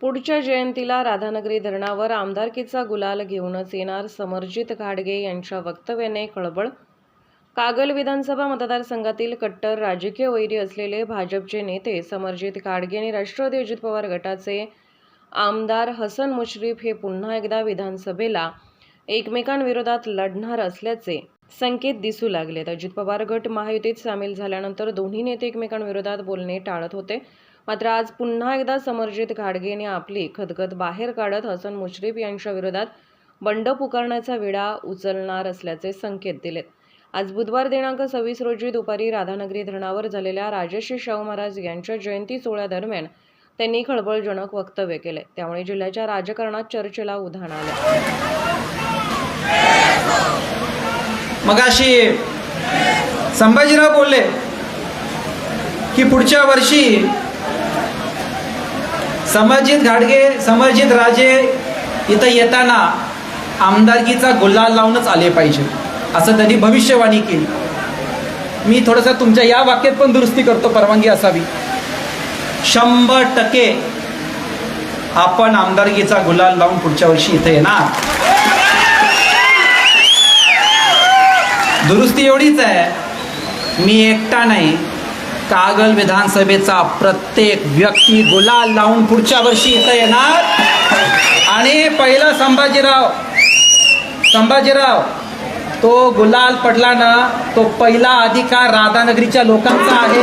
पुढच्या जयंतीला राधानगरी धरणावर आमदारकीचा गुलाल घेऊनच येणार समरजित घाडगे यांच्या वक्तव्याने खळबळ. कागल विधानसभा मतदारसंघातील कट्टर राजकीय वैरी असलेले भाजपचे नेते समरजित घाडगे आणि राष्ट्रवादी अजित पवार गटाचे आमदार हसन मुश्रीफ हे पुन्हा एकदा विधानसभेला एकमेकांविरोधात लढणार असल्याचे संकेत दिसू लागलेत. अजित पवार गट महायुतीत सामील झाल्यानंतर दोन्ही नेते एकमेकांविरोधात बोलणे टाळत होते. मात्र आज पुन्हा एकदा समरजित घाडगेने आपली खदखद बाहेर काढत हसन मुश्रीफ यांच्या विरोधात बंड पुकारण्याचा विडा उचलणार असल्याचे संकेत दिलेत. आज बुधवार दिनांक सव्वीस रोजी दुपारी राधानगरी धरणावर झालेल्या राजश्री शाहू महाराज यांच्या जयंती सोहळ्यादरम्यान त्यांनी खळबळजनक वक्तव्य केले. त्यामुळे जिल्ह्याच्या राजकारणात चर्चेला उधाण आलं. मगाशी संभाजीराव बोलले की पुढच्या वर्षी समरजित घाडगे समरजित राजे इथं येताना आमदारकीचा गुलाल लावूनच आले पाहिजे. असं त्यांनी भविष्यवाणी केली. मी थोडंसं तुमच्या या वाक्यात पण दुरुस्ती करतो परवानगी असावी. शंभर टक्के आपण आमदारकीचा गुलाल लावून पुढच्या वर्षी इथे येणार. दुरुस्ती एवढीच आहे मी एकटा नाही. कागल विधानसभेचा प्रत्येक व्यक्ती गुलाल लावून पुढच्या वर्षी इथं येणार. आणि पहिला संभाजीराव संभाजीराव तो गुलाल पडला ना तो पहिला अधिकार राधानगरीच्या लोकांचा आहे.